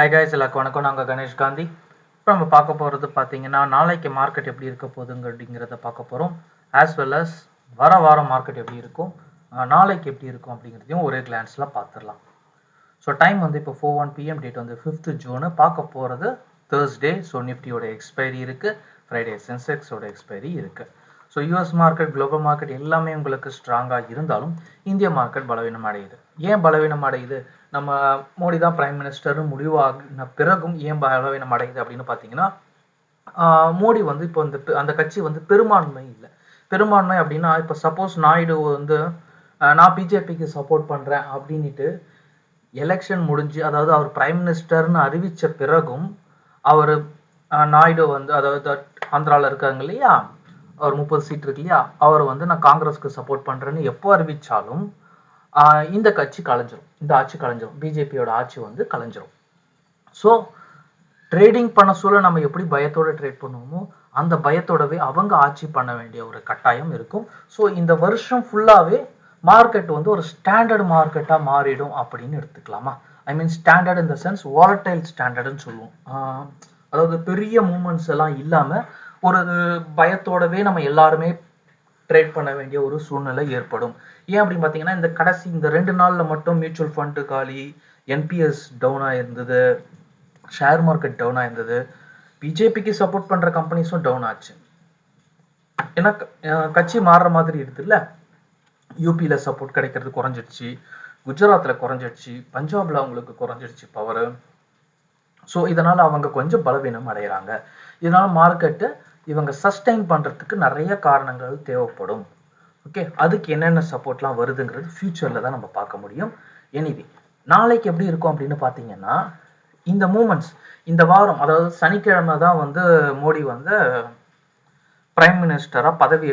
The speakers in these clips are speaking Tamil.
ஹாய் guys எல்லாருக்கும் வணக்கம். நாங்கள் கணேஷ் காந்தி. இப்போ நம்ம பார்க்க போகிறது பார்த்தீங்கன்னா நாளைக்கு மார்க்கெட் எப்படி இருக்க போகுதுங்க அப்படிங்கிறத பார்க்க போகிறோம் ஆஸ் வெல் அஸ் வர வாரம் மார்க்கெட் எப்படி இருக்கும் நாளைக்கு எப்படி இருக்கும் அப்படிங்கிறதையும் ஒரே கிளான்ஸில் பார்த்துடலாம் ஸோ டைம் வந்து இப்போ ஃபோர் ஒன் பிஎம் டேட் வந்து ஃபிஃப்த்து ஜூனு பார்க்க போகிறது தேர்ஸ்டே ஸோ நிஃப்டியோட எக்ஸ்பைரி இருக்குது ஃப்ரைடே சென்செக்ஸோட எக்ஸ்பைரி இருக்குது so US market global market எல்லாமே உங்களுக்கு ஸ்ட்ராங்காக இருந்தாலும் இந்திய மார்க்கெட் பலவீனம் அடையுது ஏன் பலவீனம் அடையுது? நம்ம மோடி தான் பிரைம் மினிஸ்டர்னு முடிவாகின பிறகும் ஏன் பலவீனம் அடையுது அப்படின்னு பார்த்தீங்கன்னா மோடி வந்து இப்போ இந்த அந்த கட்சி வந்து பெரும்பான்மை இல்லை. பெரும்பான்மை அப்படின்னா இப்போ சப்போஸ் நாயுடு வந்து நான் பிஜேபிக்கு சப்போர்ட் பண்ணுறேன் அப்படின்ட்டு எலெக்ஷன் முடிஞ்சு அதாவது அவர் பிரைம் மினிஸ்டர்னு அறிவித்த பிறகும் அவர் நாயுடு வந்து அதாவது ஆந்திராவில் இருக்காங்க இல்லையா? அவர் முப்பது சீட் இருக்கு இல்லையா? அவர் வந்து நான் காங்கிரஸ்க்கு சப்போர்ட் பண்ணுறேன்னு எப்போ அறிவித்தாலும் இந்த கட்சி கலைஞ்சிரும். இந்த ஆட்சி கலைஞ்சிரும். பிஜேபியோட ஆட்சி வந்து கலைஞ்சிரும். ஸோ ட்ரேடிங் பண்ண சொல்ல நம்ம எப்படி பயத்தோட ட்ரேட் பண்ணுவோமோ அந்த பயத்தோடவே அவங்க ஆட்சி பண்ண வேண்டிய ஒரு கட்டாயம் இருக்கும். ஸோ இந்த வருஷம் ஃபுல்லாகவே மார்க்கெட் வந்து ஒரு ஸ்டாண்டர்ட் மார்க்கெட்டாக மாறிடும் அப்படின்னு எடுத்துக்கலாமா? I mean standard in the sense volatile ஸ்டாண்டர்டுன்னு சொல்லுவோம். ஆஹ் அதாவது பெரிய மூமெண்ட்ஸ் எல்லாம் இல்லாமல் ஒரு பயத்தோடவே நம்ம எல்லாருமே ட்ரேட் பண்ண வேண்டிய ஒரு சூழ்நிலை ஏற்படும். ஏன் அப்படின்னு பார்த்தீங்கன்னா இந்த கடைசி இந்த ரெண்டு நாளில் மட்டும் மியூச்சுவல் ஃபண்டு காலி என்பிஎஸ் டவுனாக இருந்தது ஷேர் மார்க்கெட் டவுனாக இருந்தது பிஜேபிக்கு சப்போர்ட் பண்ணுற கம்பெனிஸும் டவுன் ஆச்சு. ஏன்னா கட்சி மாறுற மாதிரி இருக்குதுல்ல. யூபியில் சப்போர்ட் கிடைக்கிறது குறைஞ்சிடுச்சு குஜராத்தில் குறைஞ்சிடுச்சு பஞ்சாபில் அவங்களுக்கு குறைஞ்சிடுச்சு பவர் ஸோ இதனால் அவங்க கொஞ்சம் பலவீனம் அடைகிறாங்க இதனால் மார்க்கெட்டு இவங்க சஸ்டைன் பண்றதுக்கு நிறைய காரணங்கள் தேவைப்படும். ஓகே அதுக்கு என்னென்ன சப்போர்ட்லாம் வருதுங்கிறது ஃப்யூச்சரில் தான் நம்ம பார்க்க முடியும். எனிவே நாளைக்கு எப்படி இருக்கும் அப்படின்னு பார்த்தீங்கன்னா இந்த மூமெண்ட்ஸ் இந்த வாரம் அதாவது சனிக்கிழமை தான் வந்து மோடி வந்து பிரைம் மினிஸ்டரா பதவி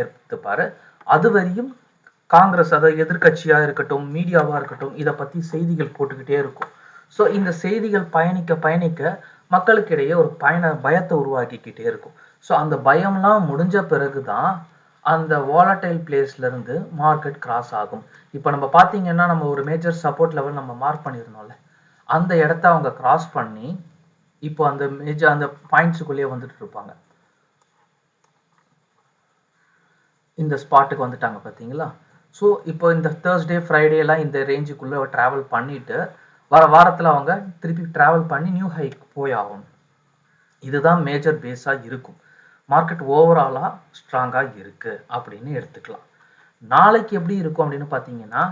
ஏற்படுத்துப்பார். அது வரையும் காங்கிரஸ் அதாவது எதிர்க்கட்சியா இருக்கட்டும் மீடியாவா இருக்கட்டும் இதை பத்தி செய்திகள் போட்டுக்கிட்டே இருக்கும். ஸோ இந்த செய்திகள் பயணிக்க பயணிக்க மக்களுக்கிடையே ஒரு பயண பயத்தை உருவாக்கிக்கிட்டே இருக்கும். ஸோ அந்த பயம்லாம் முடிஞ்ச பிறகு தான் அந்த வாலட்டைல் பிளேஸ்ல இருந்து மார்க்கெட் கிராஸ் ஆகும். இப்போ நம்ம பார்த்தீங்கன்னா நம்ம ஒரு மேஜர் சப்போர்ட் லெவல் நம்ம மார்க் பண்ணியிருந்தோம்ல அந்த இடத்த அவங்க கிராஸ் பண்ணி இப்போ அந்த மேஜர் அந்த பாயிண்ட்ஸுக்குள்ளேயே வந்துட்டு இருப்பாங்க. இந்த ஸ்பாட்டுக்கு வந்துட்டாங்க பார்த்தீங்களா ஸோ இப்போ இந்த தேர்ஸ்டே ஃப்ரைடேலாம் இந்த ரேஞ்சுக்குள்ளே ட்ராவல் பண்ணிட்டு வர வாரத்தில் அவங்க திருப்பி ட்ராவல் பண்ணி நியூ ஹைக் போய் ஆகணும். இதுதான் மேஜர் பேஸாக இருக்கும். மார்க்கெட் ஓவராலாக ஸ்ட்ராங்காக இருக்கு அப்படின்னு எடுத்துக்கலாம். நாளைக்கு எப்படி இருக்கும் அப்படின்னு பார்த்தீங்கன்னா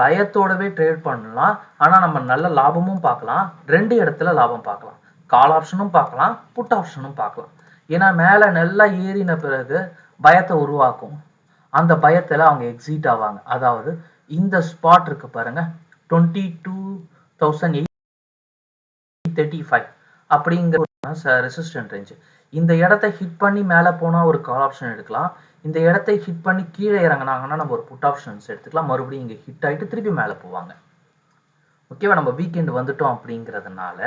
பயத்தோடவே ட்ரேட் பண்ணலாம். ஆனால் நம்ம நல்ல லாபமும் பார்க்கலாம். ரெண்டு இடத்துல லாபம் பார்க்கலாம். கால் ஆப்ஷனும் பார்க்கலாம் புட் ஆப்ஷனும் பார்க்கலாம். ஏன்னா மேலே நல்லா ஏறின பிறகு பயத்தை உருவாக்கும். அந்த பயத்தில் அவங்க எக்ஸிட் ஆவாங்க. அதாவது இந்த ஸ்பாட் இருக்கு பாருங்க. Twenty two thousand eight thirty five அப்படிங்கிற ரெசிஸ்டன்ட் ரேஞ்சு இந்த இடத்த ஹிட் பண்ணி மேலே போனால் ஒரு கால் ஆப்ஷன் எடுக்கலாம். இந்த இடத்தை ஹிட் பண்ணி கீழே இறங்குனாங்கன்னா நம்ம ஒரு புட் ஆப்ஷன்ஸ் எடுத்துக்கலாம். மறுபடியும் இங்கே ஹிட் ஆயிட்டு திருப்பி மேலே போவாங்க. ஓகேவா நம்ம வீக்கெண்ட் வந்துட்டோம் அப்படிங்கிறதுனால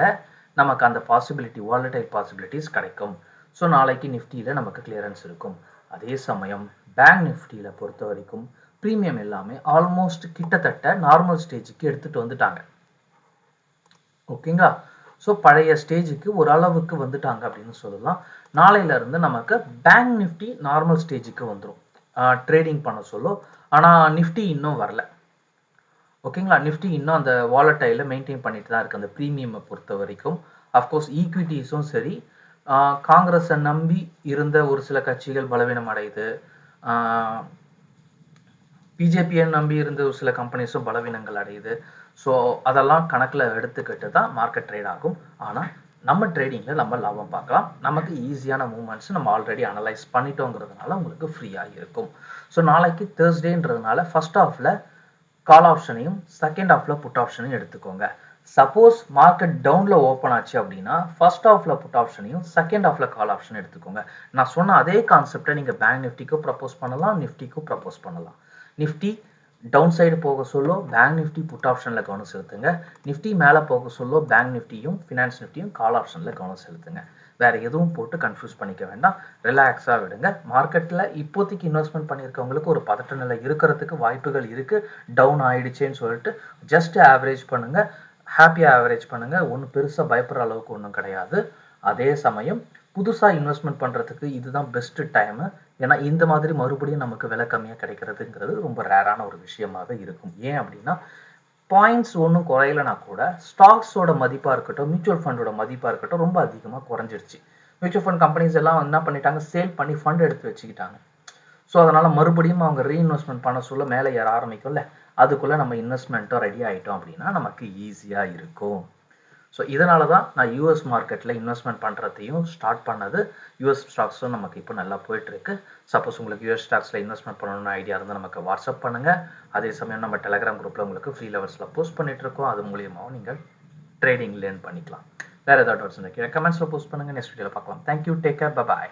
நமக்கு அந்த பாசிபிலிட்டி வாலடைல் பாசிபிலிட்டிஸ் கிடைக்கும். ஸோ நாளைக்கு நிஃப்டியில் நமக்கு கிளியரன்ஸ் இருக்கும். அதே சமயம் பேங்க் நிஃப்டியில் பொறுத்த வரைக்கும் ப்ரீமியம் எல்லாமே ஆல்மோஸ்ட் கிட்டத்தட்ட நார்மல் ஸ்டேஜுக்கு எடுத்துகிட்டு வந்துட்டாங்க. ஓகேங்களா? ஸோ பழைய ஸ்டேஜுக்கு ஓரளவுக்கு வந்துட்டாங்க அப்படின்னு சொல்லலாம். நாளையில இருந்து நமக்கு பேங்க் நிஃப்டி நார்மல் ஸ்டேஜுக்கு வந்துடும் ட்ரேடிங் பண்ண சொல்லும் ஆனால் நிஃப்டி இன்னும் வரல. ஓகேங்களா? நிஃப்டி இன்னும் அந்த வாலட்டைல மெயின்டைன் பண்ணிட்டு தான் இருக்குது அந்த ப்ரீமியமை பொறுத்த வரைக்கும். அஃப்கோர்ஸ் ஈக்விட்டிஸும் சரி. காங்கிரஸை நம்பி இருந்த ஒரு சில கட்சிகள் பலவீனம் அடையுது பிஜேபியை நம்பி இருந்த ஒரு சில கம்பெனிஸும் பலவீனங்கள் அடையுது. ஸோ அதெல்லாம் கணக்கில் எடுத்துக்கிட்டு தான் மார்க்கெட் ட்ரேட் ஆகும். ஆனால் நம்ம ட்ரேடிங்கில் நம்ம லாபம் பார்க்கலாம். நமக்கு ஈஸியான மூமெண்ட்ஸ் நம்ம ஆல்ரெடி அனலைஸ் பண்ணிட்டோங்கிறதுனால உங்களுக்கு ஃப்ரீயாக இருக்கும். ஸோ நாளைக்கு தேர்ஸ்டேன்றதுனால ஃபர்ஸ்ட் ஆஃபில் கால் ஆப்ஷனையும் செகண்ட் ஆஃபில் புட் ஆப்ஷனையும் எடுத்துக்கோங்க. சப்போஸ் மார்க்கெட் டவுனில் ஓப்பன் ஆச்சு அப்படின்னா ஃபர்ஸ்ட் ஆஃபில் புட் ஆப்ஷனையும் செகண்ட் ஆஃபில் கால் ஆப்ஷன் எடுத்துக்கோங்க. நான் சொன்ன அதே கான்செப்டை நீங்கள் பேங்க் நிஃப்டிக்கும் ப்ரப்போஸ் பண்ணலாம் நிஃப்டிக்கும் ப்ரப்போஸ் பண்ணலாம். நிஃப்டி டவுன் சைடு போக சொல்ல பேங்க் நிஃப்டி புட் ஆப்ஷனில் கவனம் செலுத்துங்க. நிஃப்டி மேலே போக சொல்ல பேங்க் நிஃப்டியும் ஃபினான்ஸ் நிஃப்டியும் கால் ஆப்ஷனில் கவனம் செலுத்துங்க. வேறு எதுவும் போட்டு கன்ஃபியூஸ் பண்ணிக்க வேண்டாம். ரிலாக்ஸாக விடுங்க. மார்க்கெட்டில் இப்போதைக்கு இன்வெஸ்ட்மெண்ட் பண்ணியிருக்கவங்களுக்கு ஒரு பதட்ட நிலை இருக்கிறதுக்கு வாய்ப்புகள் இருக்குது டவுன் ஆயிடுச்சேன்னு சொல்லிட்டு ஜஸ்ட் ஆவரேஜ் பண்ணுங்கள் ஹாப்பியாக ஆவரேஜ் பண்ணுங்கள் ஒன்றும் பெருசாக பயப்படுற அளவுக்கு ஒன்றும் கிடையாது. அதே சமயம் புதுசாக இன்வெஸ்ட்மெண்ட் பண்ணுறதுக்கு இதுதான் பெஸ்ட்டு டைமு ஏன்னா இந்த மாதிரி மறுபடியும் நமக்கு விலை கம்மியாக கிடைக்கிறதுங்கிறது ரொம்ப ரேரான ஒரு விஷயமாக இருக்கும். ஏன் அப்படின்னா பாயிண்ட்ஸ் ஒன்றும் குறையலனா கூட ஸ்டாக்ஸோட மதிப்பாக இருக்கட்டும் மியூச்சுவல் ஃபண்டோட மதிப்பாக இருக்கட்டும் ரொம்ப அதிகமாக குறைஞ்சிருச்சு. மியூச்சுவல் ஃபண்ட் கம்பெனிஸ் எல்லாம் என்ன பண்ணிட்டாங்க? சேல் பண்ணி ஃபண்ட் எடுத்து வச்சுக்கிட்டாங்க. ஸோ அதனால் மறுபடியும் அவங்க ரீஇன்வெஸ்ட்மெண்ட் பண்ண சொல்ல மேலே ஏற ஆரம்பிக்கும்ல. அதுக்குள்ளே நம்ம இன்வெஸ்ட்மெண்ட்டும் ரெடி ஆகிட்டோம் அப்படின்னா நமக்கு ஈஸியாக இருக்கும். ஸோ இதனால தான் நான் யூஎஸ் மார்க்கெட்டில் இன்வெஸ்ட்மெண்ட் பண்ணுறதையும் ஸ்டார்ட் பண்ணது யூஎஸ் ஸ்டாக்ஸும் நமக்கு இப்போ நல்லா போயிட்டுருக்கு. சப்போஸ் உங்களுக்கு யூஎஸ் ஸ்டாக்ஸில் இன்வெஸ்ட்மெண்ட் பண்ணணும்னு ஐடியா இருந்தால் நமக்கு வாட்ஸ்அப் பண்ணுங்கள் அதே சமயம் நம்ம டெலகிராம் குரூப்பில் உங்களுக்கு ஃப்ரீ லெவல்ஸில் போஸ்ட் பண்ணிகிட்ருக்கோம் இருக்கோம். அது மூலியமாகவும் நீங்கள் ட்ரேடிங் லேர்ன் பண்ணிக்கலாம். வேறு ஏதாவது டவுட்ஸ் இருந்தால் கமெண்ட்ஸில் போஸ்ட் பண்ணுங்கள் நெக்ஸ்ட் வீடியோவில் பார்க்கலாம். Thank you take care bye